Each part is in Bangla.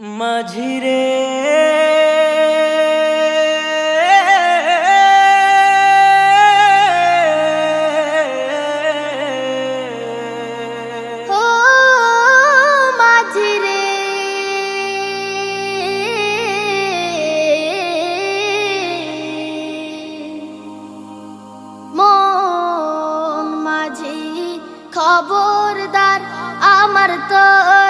মাঝিরে। খবরদার আমার তরি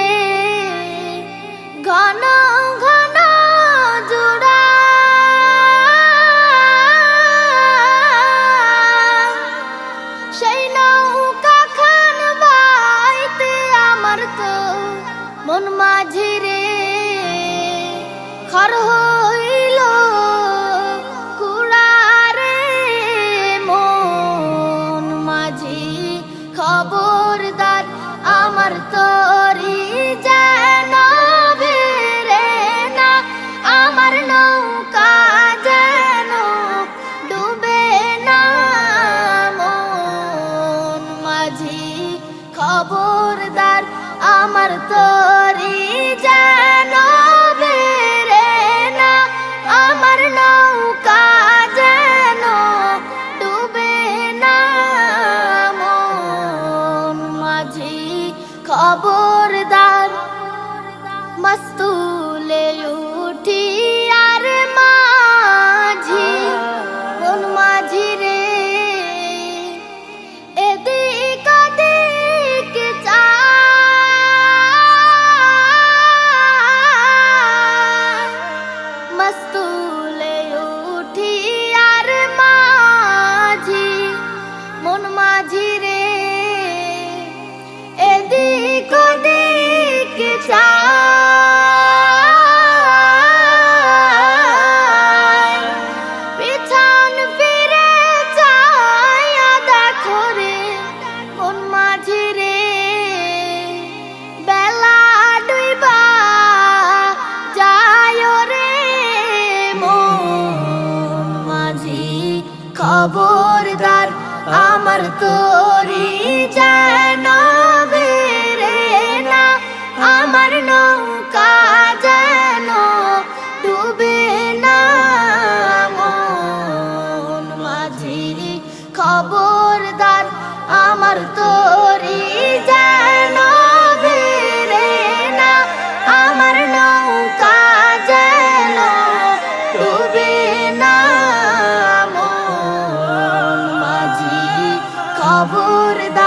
মন মাঝি রে, খর হইল কুড়ারে। মন মাঝি খবরদার আমার তরি যেন বেরে না, আমার নৌকা যেন ডুবে না। মন মাঝি খবরদার আমার তোরি যেন বেরে না আমার নৌকা যেন ডুবে না। মন মাঝি খবরদার উঠি আর মাঝি মন মাঝি খবরদার আমার যায় por